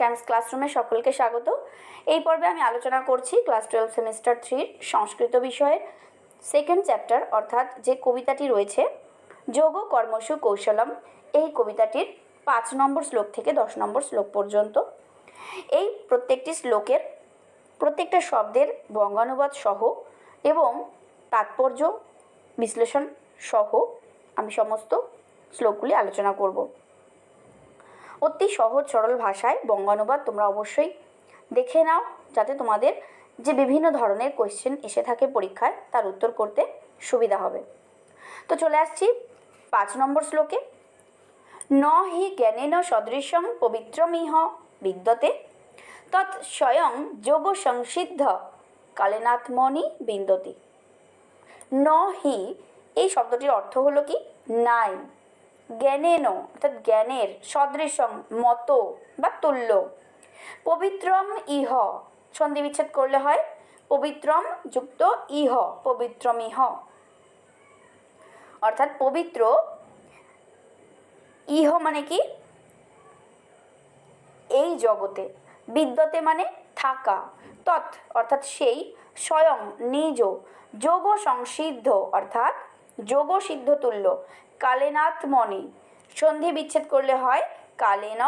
শ্যামস ক্লাসরুমে সকলকে স্বাগত। এই পর্বে আমি আলোচনা করছি ক্লাস টুয়েলভ সেমিস্টার থ্রির সংস্কৃত বিষয়ের সেকেন্ড চ্যাপ্টার অর্থাৎ যে কবিতাটি রয়েছে, যোগ কর্মসু কৌশলম, এই কবিতাটির পাঁচ নম্বর শ্লোক থেকে দশ নম্বর শ্লোক পর্যন্ত। এই প্রত্যেকটি শ্লোকের প্রত্যেকটা শব্দের বঙ্গানুবাদ সহ এবং তাৎপর্য বিশ্লেষণ সহ আমি সমস্ত শ্লোকগুলি আলোচনা করব। অতি সহজ, সরল ভাষায় বঙ্গানুবাদ তোমরা অবশ্যই দেখে নাও, যাতে তোমাদের যে বিভিন্ন ধরনের কোয়েশ্চেন এসে থাকে পরীক্ষায়, তার উত্তর করতে সুবিধা হবে। তো চলে আসছি পাঁচ নম্বর শ্লোকে। ন হি জ্ঞানেন সদৃশং পবিত্রমিহ বিদ্যতে, তৎ স্বয়ং যোগ সংসিদ্ধ কালেনাত্মনি বিন্দতি। ন হি, এই শব্দটির অর্থ হলো কি? নাই। জ্ঞানেন, অর্থাৎ জ্ঞানের সদৃশম মতো বা তুল্য। পবিত্রম ইহ সন্ধি বিচ্ছেদ করলে হয় পবিত্রম যুক্ত ইহ, পবিত্রম ইহ। অর্থাৎ পবিত্র ইহ মানে কি? এই জগতে। বিদ্যতে মানে থাকা। তৎ অর্থাৎ সেই স্বয়ং, নিজ যোগ সংসিদ্ধ অর্থাৎ যোগ সিদ্ধ তুল্য কালেনাত্মনি সন্ধি বিচ্ছেদ করলে হয় কালেন,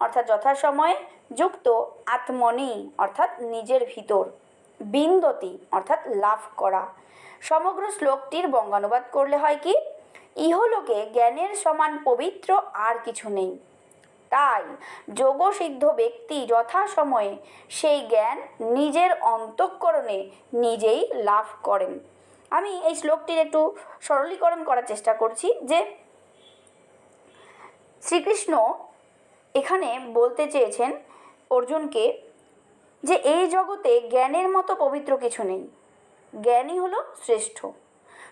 অর্থাৎ যথাসময়ে যুক্ত আত্মনি, অর্থাৎ নিজের ভিতর। বিন্দতি, অর্থাৎ লাভ করা। সমগ্র শ্লোকটির বঙ্গানুবাদ করলে হয় কি? ইহলোকে জ্ঞানের সমান পবিত্র আর কিছু নেই। তাই যোগসিদ্ধ ব্যক্তি যথাসময়ে সেই জ্ঞান নিজের অন্তঃকরণে নিজেই লাভ করেন। আমি এই শ্লোকটির একটু সরলীকরণ করার চেষ্টা করছি যে শ্রীকৃষ্ণ এখানে বলতে চেয়েছেন অর্জুনকে যে এই জগতে জ্ঞানের মতো পবিত্র কিছু নেই। জ্ঞানই হলো শ্রেষ্ঠ।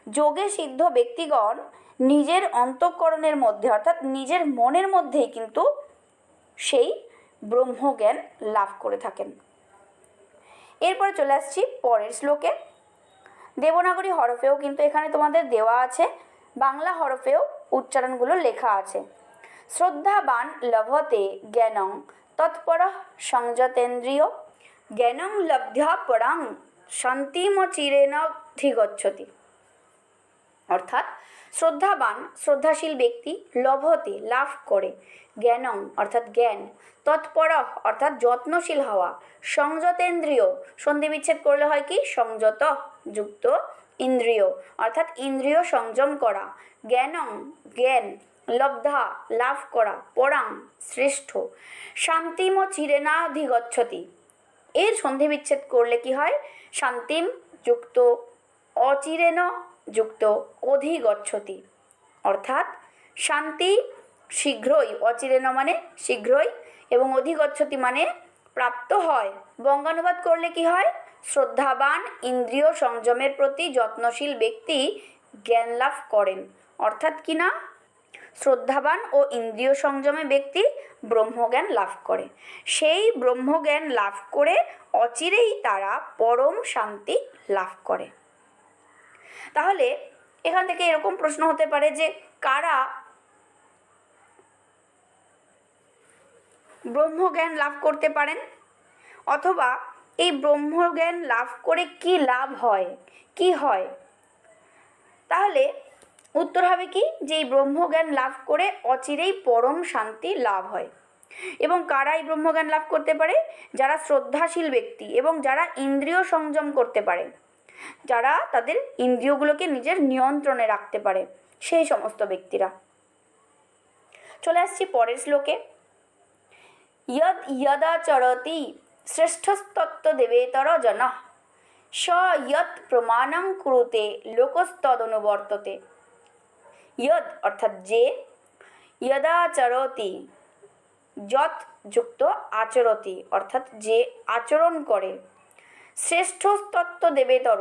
যোগে সিদ্ধ ব্যক্তিগণ নিজের অন্তঃকরণের মধ্যে, অর্থাৎ নিজের মনের মধ্যেই কিন্তু সেই ব্রহ্মজ্ঞান লাভ করে থাকেন। এরপরে চলে আসছি পরের শ্লোকে। দেবনাগরী হরফেও কিন্তু এখানে তোমাদের দেওয়া আছে। বাংলা হরফেও উচ্চারণগুলো লেখা আছে। শ্রদ্ধাবান লভতে জ্ঞানং তৎপর সংযতেন্দ্রিয়। জ্ঞানং লব্ধ্যা পরাং শান্তিমচিরেণধিগচ্ছতি অর্থাৎ শ্রদ্ধাবান, শ্রদ্ধাশীল ব্যক্তি লভতে লাভ করে। জ্ঞানং অর্থাৎ জ্ঞান। তৎপর অর্থাৎ যত্নশীল হওয়া। সংযতেন্দ্রিয়। সন্ধি বিচ্ছেদ করলে হয় কি? সংযত যুক্ত ইন্দ্রিয়, অর্থাৎ ইন্দ্রিয় সংযম করা, জ্ঞানং, জ্ঞান, লব্ধা লাভ করা, পরাং শ্রেষ্ঠ। শান্তিম চিরেনাধিগচ্ছতি। এর সন্ধি বিচ্ছেদ করলে কি হয়? শান্তিম যুক্ত, অচিরেন যুক্ত, অধিগচ্ছতি। অর্থাৎ শান্তি শীঘ্রই, অচিরেন মানে শীঘ্রই এবং অধিগচ্ছতি মানে প্রাপ্ত হয়। বঙ্গানুবাদ করলে কি হয়? শ্রদ্ধাবান ইন্দ্রিয় সংযমের প্রতি যত্নশীল ব্যক্তি জ্ঞান লাভ করেন। অর্থাৎ কি না? শ্রদ্ধাবান ও ইন্দ্রিয় সংযমে ব্যক্তি ব্রহ্মজ্ঞান লাভ করে। সেই ব্রহ্মজ্ঞান লাভ করে অচিরেই তারা পরম শান্তি লাভ করে। তাহলে এখান থেকে এরকম প্রশ্ন হতে পারে যে, কারা ব্রহ্মজ্ঞান লাভ করতে পারেন? অথবা এই ব্রহ্মজ্ঞান লাভ করে কি লাভ হয়? কি হয়? তাহলে উত্তর হবে কি? যে এই ব্রহ্মজ্ঞান লাভ করে অচিরেই পরম শান্তি লাভ হয়। এবং কারা এই ব্রহ্মজ্ঞান লাভ করতে পারে? যারা শ্রদ্ধাশীল ব্যক্তি এবং যারা ইন্দ্রিয় সংযম করতে পারে। যারা তাদের ইন্দ্রিয়গুলোকে নিজের নিয়ন্ত্রণে রাখতে পারে, সেই সমস্ত ব্যক্তিরা। চলে আসছি পরের শ্লোকে। ইয়দ ইয়দাচরতি শ্রেষ্ঠস্তত্ত্ব দেবেতর জন স ইয়ৎ প্রমাণং কুরুতে লোকস্তদনুবর্ততে। ইয়দ অর্থাৎ যে, ইয়দাচরতি, যৎ যুক্ত আচরতি, অর্থাৎ যে আচরণ করে। শ্রেষ্ঠ তত্ত্ব দেবেতর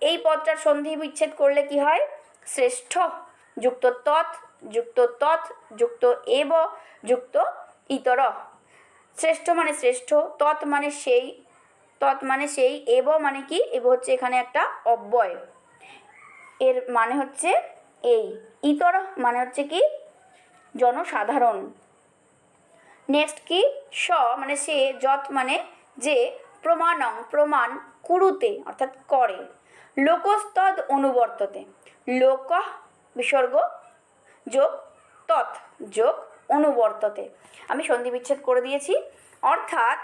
এই পদটার সন্ধি বিচ্ছেদ করলে কি হয়? শ্রেষ্ঠ যুক্ত তৎ যুক্ত তৎ, যুক্ত এব, যুক্ত ইতর। শ্রেষ্ঠ মানে শ্রেষ্ঠ, তৎ মানে সেই, তৎ মানে সেই, এব মানে কি? এব হচ্ছে এখানে একটা অব্যয়। এর মানে হচ্ছে এই। ইতর মানে হচ্ছে কি? জনসাধারণ। নেক্সট কি? স মানে সে যত মানে যে প্রমাণং, প্রমাণ কুরুতে, অর্থাৎ করে। লোকস্তদ অনুবর্ততে। লোক বিসর্গ যোগ তৎ যোগ অনুবর্ততে। আমি সন্ধি বিচ্ছেদ করে দিয়েছি। অর্থাৎ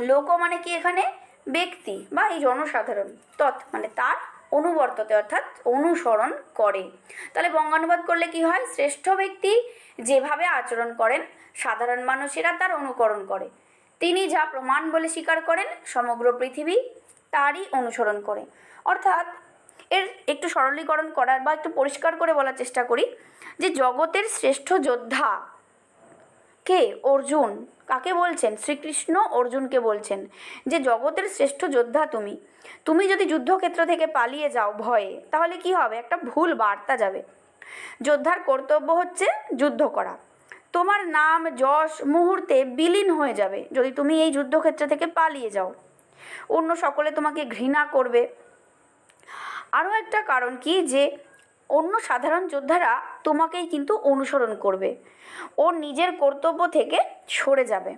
লোক মানে কি এখানে? ব্যক্তি বা এই জনসাধারণ। তৎ মানে তার অনুবর্ততে অর্থাৎ অনুসরণ করে। তাহলে বঙ্গানুবাদ করলে কি হয়? শ্রেষ্ঠ ব্যক্তি যেভাবে আচরণ করেন, সাধারণ মানুষেরা তার অনুকরণ করে। তিনি যা প্রমাণ বলে স্বীকার করেন, সমগ্র পৃথিবী তারই অনুসরণ করে। অর্থাৎ এর একটু সরলীকরণ করার বা একটু পরিষ্কার করে বলার চেষ্টা করি যে জগতের শ্রেষ্ঠ যোদ্ধা কে? অর্জুন। কাকে বলছেন? শ্রীকৃষ্ণ অর্জুনকে বলছেন যে, জগতের শ্রেষ্ঠ যোদ্ধা তুমি। তুমি যদি যুদ্ধক্ষেত্র থেকে পালিয়ে যাও ভয়ে, তাহলে কি হবে? একটা ভুল বার্তা যাবে। যোদ্ধার কর্তব্য হচ্ছে যুদ্ধ করা। তোমার নাম, যশ, মুহূর্তে বিলীন হয়ে যাবে যদি তুমি এই যুদ্ধক্ষেত্র থেকে পালিয়ে যাও। অন্য সকলে তোমাকে ঘৃণা করবে। আরও একটা কারণ কি যে অন্য সাধারণ যোদ্ধারা তোমাকেই কিন্তু অনুসরণ করবে। ও নিজের কর্তব্য থেকে সরে যাবে।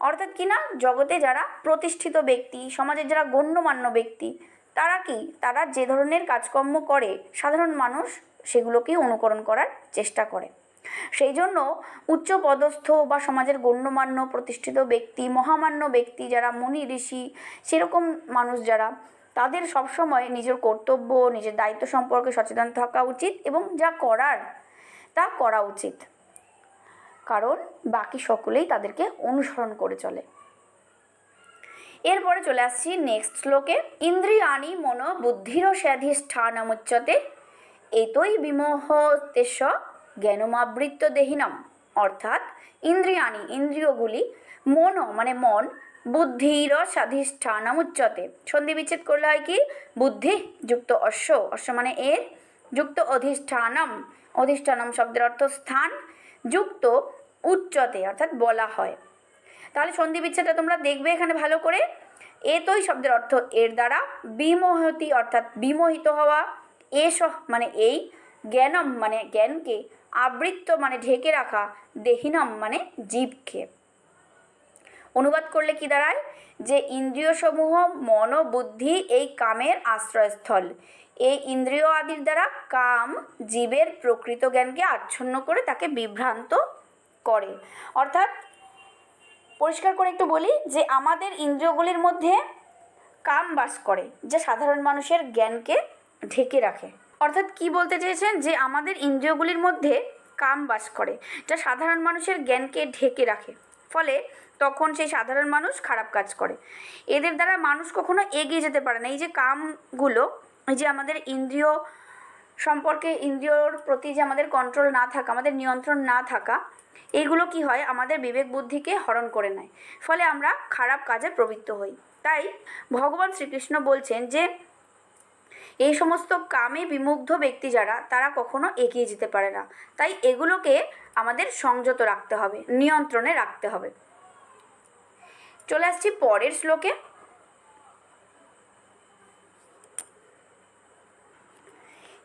অর্থাৎ কি না, জগতে যারা প্রতিষ্ঠিত ব্যক্তি সমাজের যারা গণ্যমান্য ব্যক্তি, তারা কি, তারা যে ধরনের কাজকর্ম করে, সাধারণ মানুষ সেগুলোকেই অনুকরণ করার চেষ্টা করে। সেই জন্য উচ্চ পদস্থ বা সমাজের গণ্যমান্য, প্রতিষ্ঠিত ব্যক্তি, মহামান্য ব্যক্তি যারা, মুনি, ঋষি, সেরকম মানুষ যারা তাদের সবসময় নিজের কর্তব্য, নিজের দায়িত্ব সম্পর্কে সচেতন থাকা উচিত এবং যা করার তা করা উচিত। কারণ বাকি সকলেই তাদেরকে অনুসরণ করে চলে। এরপরে চলে আসছি নেক্সট শ্লোকে। ইন্দ্রিয়াণি মন বুদ্ধির স্বাধিষ্ঠানমুচ্যতে এতই বিমোহতেশ জ্ঞানমাবৃত্ত দেহিনাম। অর্থাৎ ইন্দ্রিয়াণি, ইন্দ্রিয়গুলি মন মানে মন বুদ্ধির স্বাধিষ্ঠানম উচ্চতে সন্ধি বিচ্ছেদ করলে হয় কি? বুদ্ধি যুক্ত অশ্ব। অশ্ব মানে এর যুক্ত অধিষ্ঠানম। অধিষ্ঠানম শব্দের অর্থ স্থান, যুক্ত, উচ্চতে, অর্থাৎ বলা হয়। তাহলে সন্ধি বিচ্ছেদটা তোমরা দেখবে এখানে ভালো করে। এতই শব্দের অর্থ এর দ্বারা বিমোহতি, অর্থাৎ বিমোহিত হওয়া। এস মানে এই, জ্ঞানম মানে জ্ঞানকে। আবৃত্ত মানে ঢেকে রাখা। দেহিনম মানে জীবকে। অনুবাদ করলে কি দাঁড়ায়? যে ইন্দ্রিয়সমূহ, মন ও বুদ্ধি এই কামের আশ্রয়স্থল। এই ইন্দ্রিয় আদির দ্বারা কাম জীবের প্রকৃত জ্ঞানকে আচ্ছন্ন করে তাকে বিভ্রান্ত করে। অর্থাৎ পরিষ্কার করে একটু বলি যে আমাদের ইন্দ্রিয়গুলির মধ্যে কাম বাস করে, যা সাধারণ মানুষের জ্ঞানকে ঢেকে রাখে। অর্থাৎ কি বলতে চেয়েছেন? যে আমাদের ইন্দ্রিয়গুলির মধ্যে কাম বাস করে, যা সাধারণ মানুষের জ্ঞানকে ঢেকে রাখে। ফলে তখন সেই সাধারণ মানুষ খারাপ কাজ করে। এদের দ্বারা মানুষ কখনো এগিয়ে যেতে পারে না। এই যে কামগুলো, এই যে আমাদের ইন্দ্রিয় সম্পর্কে, ইন্দ্রিয়র প্রতি যে আমাদের কন্ট্রোল না থাকা, আমাদের নিয়ন্ত্রণ না থাকা এইগুলো কি হয়? আমাদের বিবেক বুদ্ধিকে হরণ করে নেয়। ফলে আমরা খারাপ কাজে প্রবৃত্ত হই। তাই ভগবান শ্রীকৃষ্ণ বলছেন যে এই সমস্ত কামে বিমুগ্ধ ব্যক্তি যারা, তারা কখনো এগিয়ে যেতে পারে না। তাই এগুলোকে আমাদের সংযত রাখতে হবে, নিয়ন্ত্রণে রাখতে হবে। চলে আসছি পরের শ্লোকে।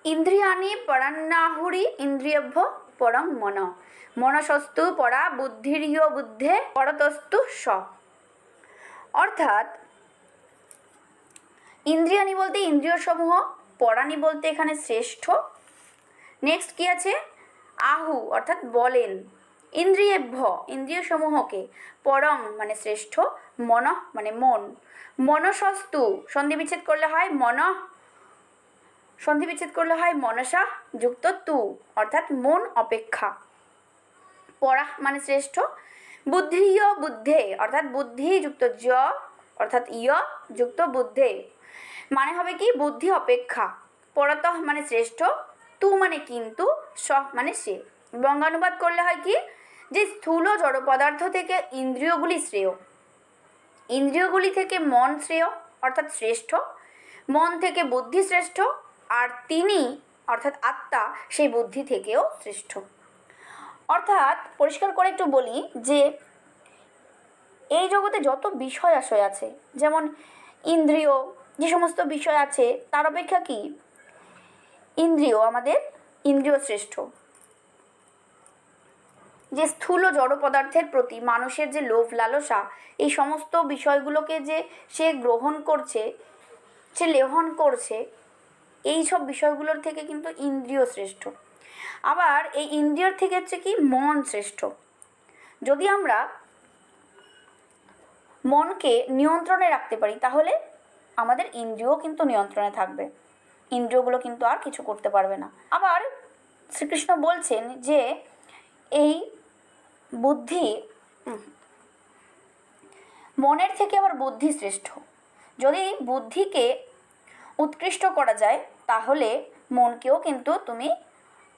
ইন্দ্রিয়াণি পরান্নাহুরি ইন্দ্রিয়ভ্য পরং মন। মনসস্তু পরা বুদ্ধির বুদ্ধে পরতস্তু স। অর্থাৎ ইন্দ্রিয়াণী বলতে ইন্দ্রিয় সমূহ পরাণী বলতে এখানে শ্রেষ্ঠ। নেক্সট কি আছে? আহু, অর্থাৎ বলেন। ইন্দ্রিয়েভ্য ইন্দ্রিয় সমূহকে পরং মানে শ্রেষ্ঠ, মন মানে মন। মনসস্তু, সন্ধি বিচ্ছেদ করলে হয় মন, সন্ধি বিচ্ছেদ করলে হয় মনসা যুক্ত তু, অর্থাৎ মন অপেক্ষা। পড়া মানে শ্রেষ্ঠ বুদ্ধি বুদ্ধিয় বুদ্ধে, অর্থাৎ বুদ্ধি যুক্ত জ অর্থাৎ ইয় যুক্ত বুদ্ধে। মানে হবে কি? বুদ্ধি অপেক্ষা। পরত মানে শ্রেষ্ঠ, তু মানে কিন্তু স মানে সে। বঙ্গানুবাদ করলে হয় কি? যে স্থূল জড় পদার্থ থেকে ইন্দ্রিয়গুলি শ্রেয়। ইন্দ্রিয়গুলি থেকে মন শ্রেয়, অর্থাৎ শ্রেষ্ঠ। মন থেকে বুদ্ধি শ্রেষ্ঠ, আর তিনি, অর্থাৎ আত্মা, সেই বুদ্ধি থেকেও শ্রেষ্ঠ। অর্থাৎ পরিষ্কার করে একটু বলি যে, এই জগতে যত বিষয় আশয় আছে, যেমন ইন্দ্রিয় যে সমস্ত বিষয় আছে, তার অপেক্ষা কি? ইন্দ্রিয় আমাদের ইন্দ্রিয় শ্রেষ্ঠ যে স্থূল জড় পদার্থের প্রতি মানুষের যে লোভ, লালসা, এই সমস্ত বিষয়গুলোকে যে সে গ্রহণ করছে, সে লেহন করছে, এই সব বিষয়গুলোর থেকে কিন্তু ইন্দ্রিয় শ্রেষ্ঠ আবার এই ইন্দ্রিয়র থেকে হচ্ছে কি? মন শ্রেষ্ঠ। যদি আমরা মনকে নিয়ন্ত্রণে রাখতে পারি, তাহলে আমাদের ইন্দ্রিয় কিন্তু নিয়ন্ত্রণে থাকবে। ইন্দ্রিয়গুলো কিন্তু আর কিছু করতে পারবে না। আবার শ্রীকৃষ্ণ বলছেন যে, এই বুদ্ধি মনের থেকে আবার বুদ্ধি শ্রেষ্ঠ। যদি বুদ্ধিকে উৎকৃষ্ট করা যায়, তাহলে মনকেও কিন্তু তুমি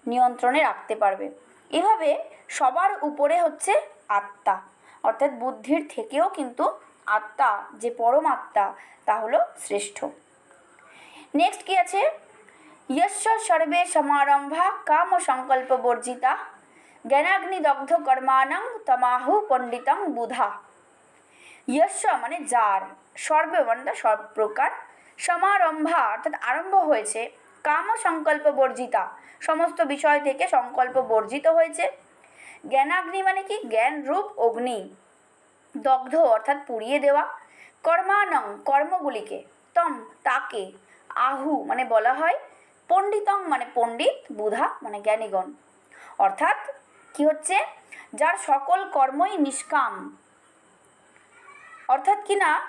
নিয়ন্ত্রণে রাখতে পারবে। এভাবে সবার উপরে হচ্ছে আত্মা। অর্থাৎ বুদ্ধির থেকেও কিন্তু আত্মা যে পরম আত্মা, তা হলো শ্রেষ্ঠ। নেক্সট কি আছে? যশ সর্বে সমারম্ভা কাম সংকল্প বর্জিতা জ্ঞানাগ্নি দগ্ধ কর্মাণং তমাহু পণ্ডিতং বুধা যশ মানে যার। সর্বে মানে সব প্রকার। সমারম্ভা অর্থাৎ আরম্ভ হয়েছে কাম সংকল্প বর্জিতা সমস্ত বিষয় থেকে সংকল্প বর্জিত হয়েছে। জ্ঞানাগ্নি মানে কি? জ্ঞান রূপ অগ্নি দগ্ধ অর্থাৎ পুড়িয়ে দেওয়া। কর্মানং কর্মগুলিকে, তম তাকে, আহু মানে বলা হয়, পণ্ডিতং মানে পণ্ডিত, বুধা মানে জ্ঞানীগণ। অর্থাৎ কি হচ্ছে? যার সকল কর্মই নিষ্কাম। অর্থাৎ কি না?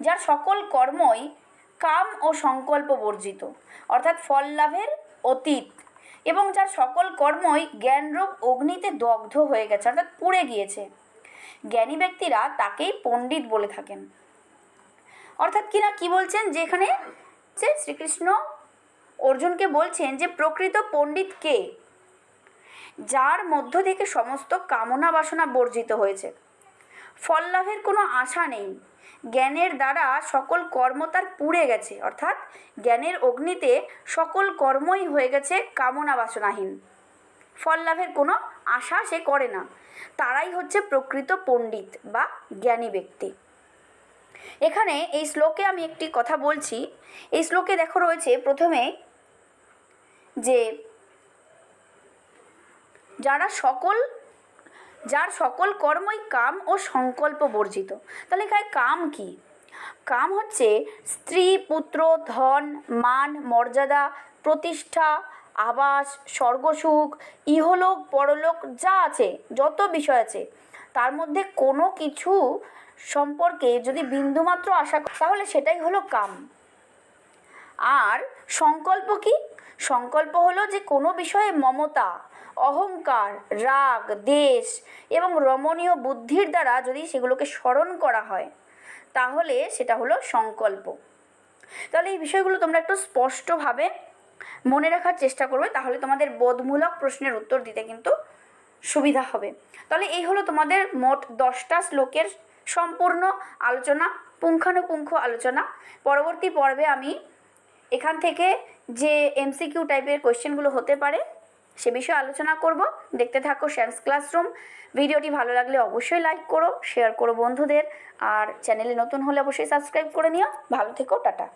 যার সকল কর্মই কাম ও সংকল্প বর্জিত। অর্থাৎ ফল লাভের অতীত। এবং যার সকল কর্মই জ্ঞানরূপ অগ্নিতে দগ্ধ হয়ে গেছে, অর্থাৎ পুড়ে গিয়েছে। জ্ঞানী ব্যক্তিরা তাকেই পণ্ডিত বলে থাকেন। অর্থাৎ কিনা কি বলছেন যে এখানে যে শ্রীকৃষ্ণ অর্জুনকে বলছেন যে, প্রকৃত পণ্ডিত কে? যার মধ্য থেকে সমস্ত কামনা বাসনা বর্জিত হয়েছে। ফল লাভের কোনো আশা নেই। জ্ঞানের দ্বারা সকল কর্ম তার পুড়ে গেছে, অর্থাৎ জ্ঞানের অগ্নিতে সকল কর্মই হয়ে গেছে কামনা বাসনাহীন। ফল লাভের কোনো আশা সে করে না, তারাই হচ্ছে প্রকৃত পণ্ডিত বা জ্ঞানী ব্যক্তি। এখানে এই শ্লোকে আমি একটি কথা বলছি। এই শ্লোকে দেখো রয়েছে প্রথমে যে যারা সকল যার সকল কর্মই কাম ও সংকল্প বর্জিত। তাহলে এখানে কাম কি? কাম হচ্ছে স্ত্রী, পুত্র, ধন, মান, মর্যাদা, প্রতিষ্ঠা, আবাস, স্বর্গসুখ, ইহলোক, পরলোক, যা আছে, যত বিষয় আছে। তার মধ্যে কোনো কিছু সম্পর্কে যদি বিন্দুমাত্র আশা তাহলে সেটাই হলো কাম। আর সংকল্প কি? সংকল্প হলো যে কোনো বিষয়ে মমতা অহংকার, রাগ, দেশ এবং রমণীয় বুদ্ধির দ্বারা যদি সেগুলোকে স্মরণ করা হয়, তাহলে সেটা হলো সংকল্প। তাহলে এই বিষয়গুলো তোমরা একটু স্পষ্টভাবে মনে রাখার চেষ্টা করবে, তাহলে তোমাদের বোধমূলক প্রশ্নের উত্তর দিতে কিন্তু সুবিধা হবে। তাহলে এই হলো তোমাদের মোট দশটা শ্লোকের সম্পূর্ণ আলোচনা, পুঙ্খানুপুঙ্খ আলোচনা। পরবর্তী পর্বে আমি এখান থেকে যে এমসিকিউ টাইপের কোয়েশ্চেনগুলো হতে পারে সে বিষয়ে আলোচনা করব। দেখতে থাকো শ্যামস ক্লাসরুম ভিডিওটি ভালো লাগলে অবশ্যই লাইক করো শেয়ার করো বন্ধুদের। আর চ্যানেলে নতুন হলে অবশ্যই সাবস্ক্রাইব করে নিও। ভালো থেকো, টাটা।